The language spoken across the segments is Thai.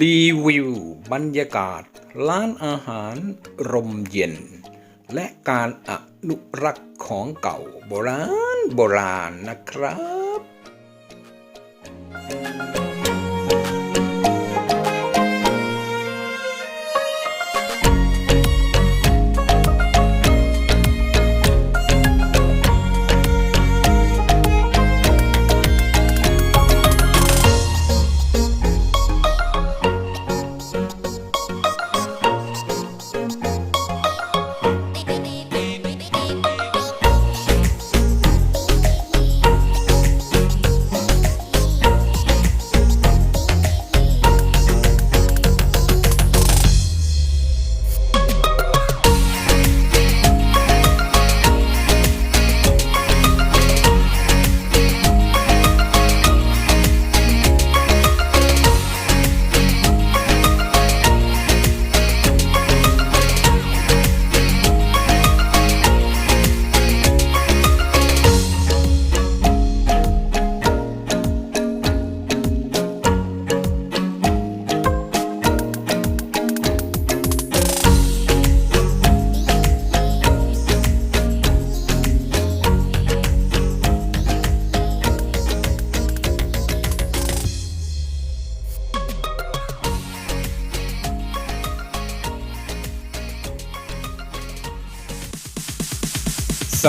รีวิว บรรยากาศ ร้านอาหารรมเย็น และการอนุรักษ์ของเก่าโบราณโบราณนะครับ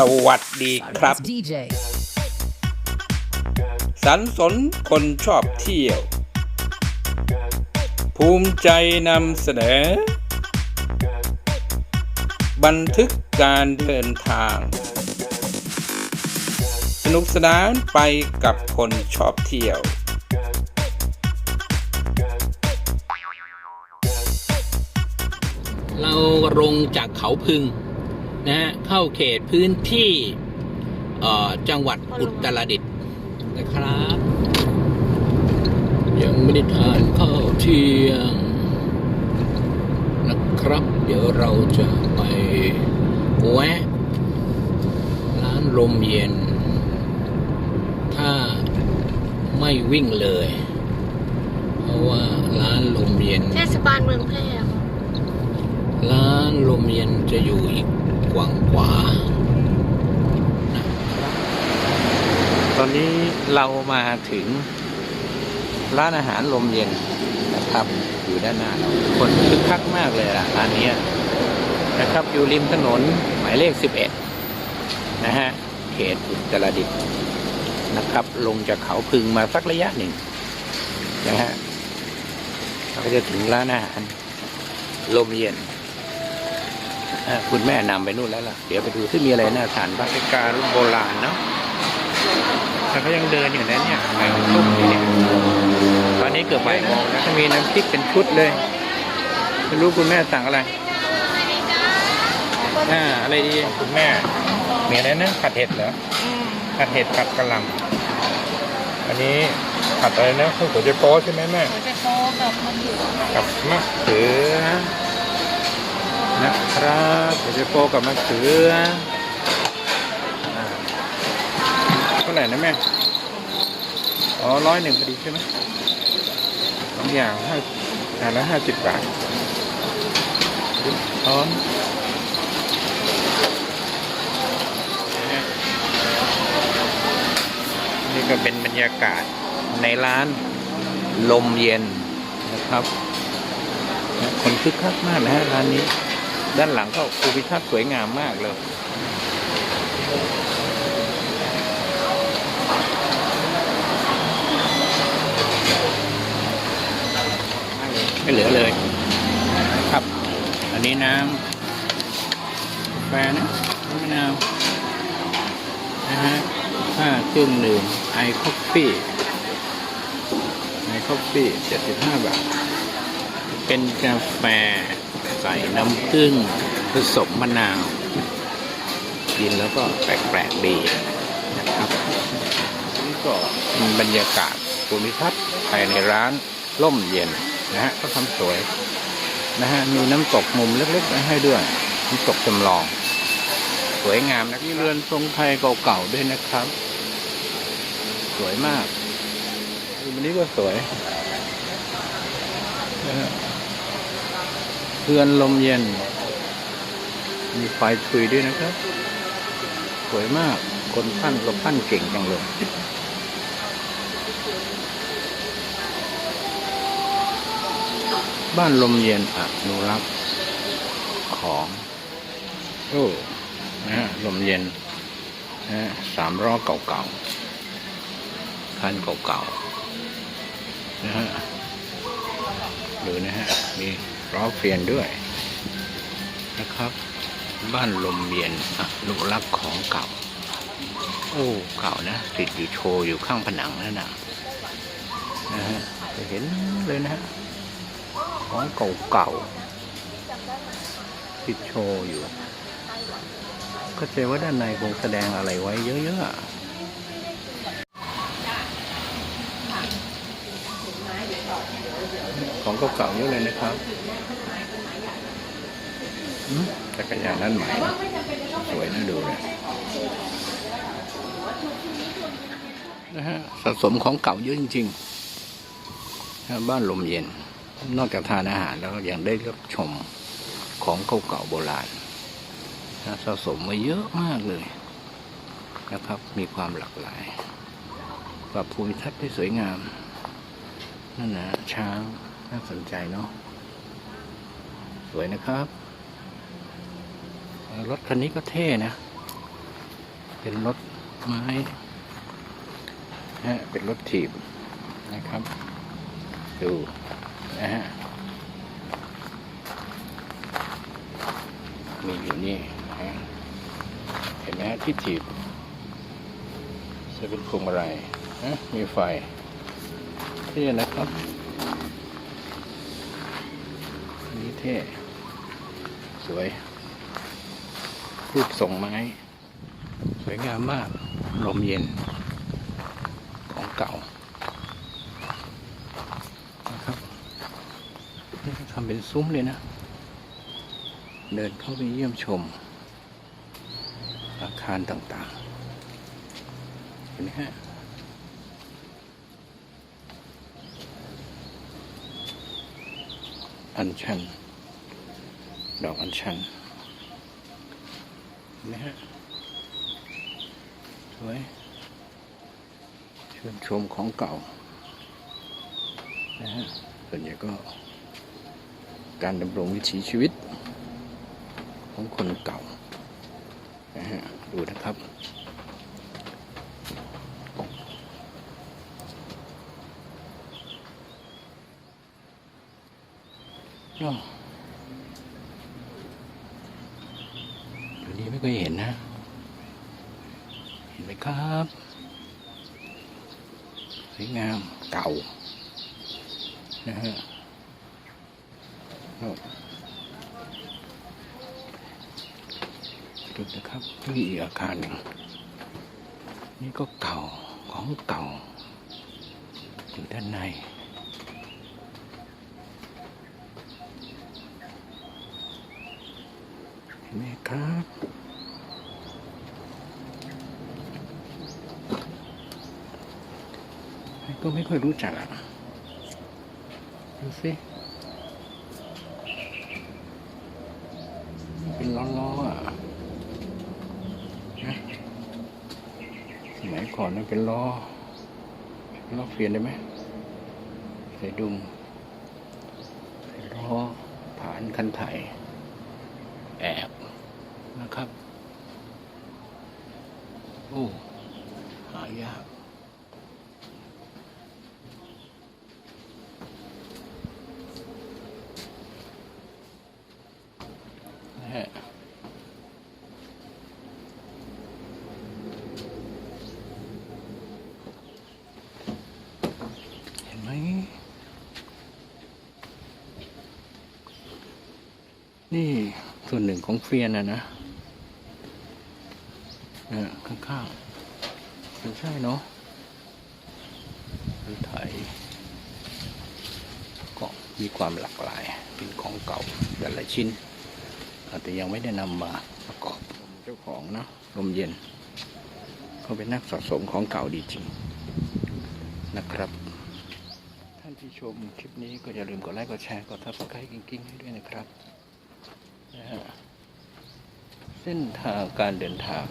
สวัสดีครับ DJ. สันสนคนชอบเที่ยว ภูมิใจนำเสนอ บันทึกการเดินทาง สนุกสนานไปกับคนชอบเที่ยวเราลงจากเขาพึง นะฮะเข้าเขตพื้นที่เอ่อจังหวัดอุตรดิตถ์นะครับ ยังไม่ได้ทานข้าวเที่ยงนะครับ เดี๋ยวเราจะไปแวะร้านลมเย็น ถ้าไม่วิ่งเลย เพราะว่าร้านลมเย็นเทศบาลเมืองแพร่ค่ะร้านลมเย็นจะอยู่อีก กวางขวา ตอนนี้เรามาถึงร้านอาหารลมเย็นนะครับอยู่ด้านหน้าเราคนคึกคักมากเลยล่ะร้านนี้นะครับอยู่ริมถนนหมายเลข 11 นะฮะเขตอุตรดิตถ์นะครับ ลงจากเขาพึงมาสักระยะหนึ่งนะฮะเราก็จะถึงร้านอาหารลมเย็น คุณแม่นำไปนู่นแล้วล่ะ เดี๋ยวไปดูที่มีอะไรน่าทานบ้างเป็นการโบราณเนาะแต่เขายังเดินอยู่นะเนี่ยไปทุ่มอยู่เนี่ยตอนนี้เกือบบ่ายโมงแล้วก็มีน้ำพริกเป็นชุดเลยไม่รู้คุณแม่สั่งอะไรอ่าอะไรดีคุณแม่ มีอะไรนะผัดเห็ดเหรอผัดเห็ดผัดกะหล่ำอันนี้ผัดอะไรนะข้าวสวยเจโป๊ใช่ไหมแม่หัวใจโป๊กับมันอยู่กับมะเขือ นะครับเดี๋ยวจะโปกับมะเขืออ่าเท่าไหร่นะแม่ อ๋อร้อยหนึ่งพอดีใช่ไหมสองอย่างห้าอย่างละห้าสิบบาทช้อนนี่ก็เป็นบรรยากาศในร้านลมเย็นนะครับ คนคึกคักมากนะฮะร้านนี้ ด้านหลังก็ภูมิทัศน์สวยงามมากเลยไม่เหลือเลย ครับ อันนี้น้ำกาแฟนะน้ำมะนาวนะฮะค่าเครื่องดื่มไอคอฟฟี่ไอคอฟฟี่เจ็ดสิบห้าบาท เป็นกาแฟ ใส่น้ำผึ้งผสมมะนาว กินแล้วก็แปลกๆดีนะครับนี่ก็เป็นบรรยากาศภูมิทัศน์ภายในร้านร่มเย็นนะฮะก็ทำสวยนะฮะมีน้ำตกมุมเล็กๆให้ด้วยน้ำตกจำลอง สวยงามนะที่เรือนทรงไทยเก่าๆด้วยนะครับ สวยมากวันนี้ก็สวยนะฮะ เพื่อนลมเย็น มีไฟคุยด้วยนะครับ สวยมาก คนปั้นก็ปั้นเก่งจังเลยบ้านลมเย็นอนุรักษ์ของโอ้นะฮะลมเย็นนะฮะสามล้อเก่าๆคันเก่าๆนะฮะดูนะฮะมี ล้อเฟียนด้วยนะครับ บ้านลมเย็นอนุรักษ์ของเก่า โอ้เก่านะ ติดอยู่โชว์อยู่ข้างผนังนั่นนะนะฮะจะเห็นเลยนะฮะของเก่าๆติดโชว์อยู่ ก็เจว่าด้านในคงแสดงอะไรไว้เยอะๆของเก่าๆเยอะเลยนะครับ จักรยานนั่นใหม่นะสวยน่าดูเลยนะฮะสะสมของเก่าเยอะจริงๆบ้านลมเย็น นอกจากทานอาหารแล้วยังได้รับชมของเก่าๆโบราณสะสมมาเยอะมากเลยนะครับ มีความหลากหลายปรับภูมิทัศน์ที่สวยงาม นั่นนะช้างน่าสนใจเนาะสวยนะครับ รถคันนี้ก็เท่นะ เป็นรถไม้นะฮะเป็นรถถีบนะครับ ดูนะฮะมีอยู่นี่นะเห็นไหมฮะที่ถีบจะเป็นพวงมาลัยนะมีไฟเท่นะครับนนี้เท่ สวย รูปทรงไม้ สวยงามมาก ลมเย็น ของเก่านะครับนี่ทำเป็นซุ้มเลยนะ เดินเข้าไปเยี่ยมชม อาคารต่างๆ เห็นไหมฮะอัญชัน ดอกอัญชัน นไหมฮะ สวยชื่นชมของเก่า นะฮะ ส่วนใหญ่ก็ การดำรงวิถีชีวิต ของคนเก่า นะฮะ ดูนะครับอ้าวเดี๋ยว นี้ไม่เคยเห็นนะ เห็นไหมครับสวยงามเก่านะฮะโน่นดูนะครับนี่อีกอาคารหนึ่งนี่ก็เก่าของเก่าอยู่ด้านใน เห็น ไหมครับ ก็ไม่ค่อยรู้จักอะ ดูสิเป็นล้อๆอะนะสมัยก่อนมันเป็นล้อล้อเฟียนได้ไหมใส่ดุมใส่ล้อผ่านคันไถแอบ นะครับ โอ้ หายากนะฮะเห็นไหมนี่ส่วนหนึ่งของเฟียนนะนะเนี่ยข้างๆไม่ใช่เนาะรถไถก็มีความหลากหลายเป็นของเก่าแต่ละชิ้น อาจจะยังไม่ได้นำมาประกอบเจ้าของนะลมเย็น เขาเป็นนักสะสมของเก่าดีจริงนะครับ ท่านที่ที่ชมคลิปนี้ก็อย่าลืมกดไลค์กดแชร์กดทับสไครต์กิ้งๆให้ด้วยนะครับนะฮะเส้นทางการเดินทาง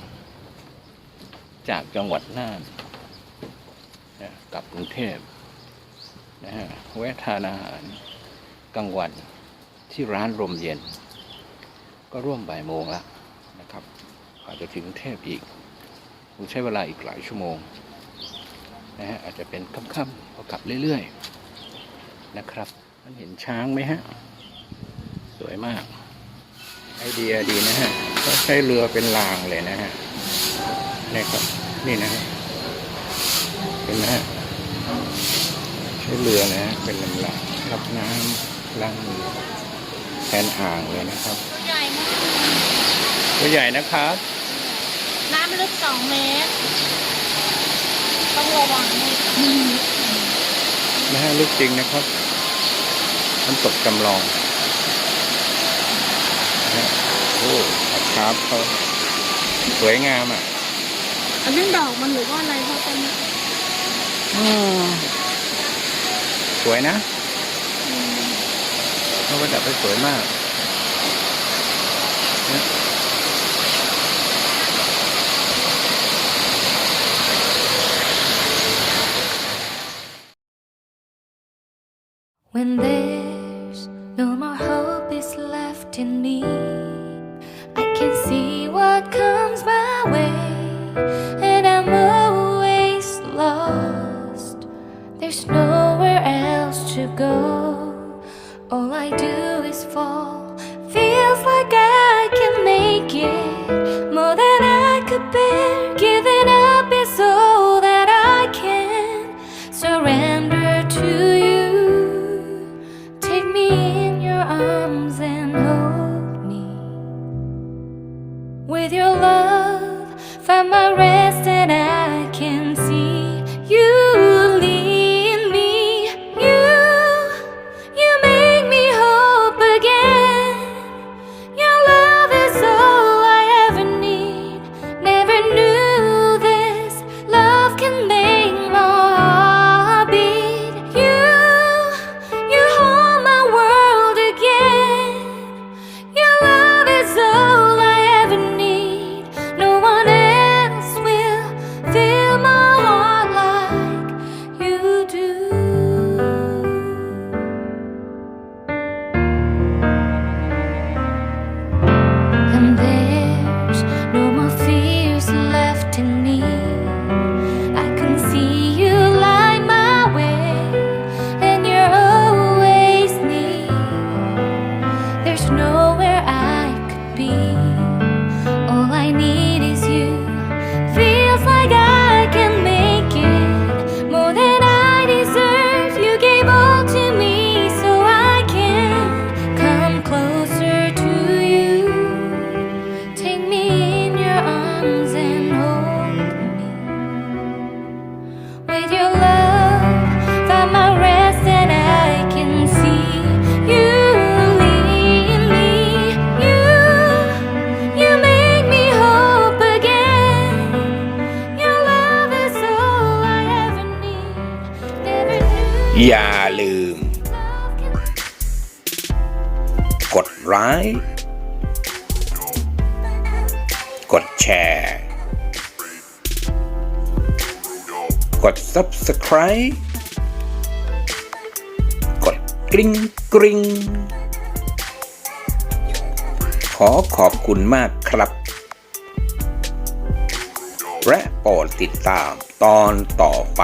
จากจังหวัดน่านนะกลับกรุงเทพนะฮะแวะทานอาหารกลางวันที่ร้านลมเย็น ก็ร่วมบ่ายโมงแล้วนะครับอาจจะถึงกรุงเทพอีกคงใช้เวลาอีกหลายชั่วโมงนะฮะอาจจะเป็นค่ำๆพอกลับเรื่อยๆนะครับมันเห็นช้างไหมฮะ สวยมาก ไอเดียดีนะฮะก็ใช้เรือเป็นรางเลยนะฮะ นี่ครับ นี่นะฮะเห็นไหมฮะใช้เรือนะฮะเป็นลำรางรับน้ำล้างมือแทนอ่างเลยนะครับตัวใหญ่มากตัวใหญ่นะครับ น้ำลึกสองเมตร ต้องระวังให้นะฮะลึกจริงนะครับน้ำตกจำลองนะฮะโอ้ครับเขาสวยงามอะ อันนั้นดอกมันหรือว่าอะไรเพราะตอนนี้อืมสวยนะเขาประดับไปสวยมากนะ When there's no more hope is left in me, I can see what comes my way, to go. All I do is fall. Feels like I can make it more than I could bear. กดแชร์ กด Subscribe กดกริ๊งกริ๊งขอขอบคุณมากครับ และโปรดติดตามตอนต่อไป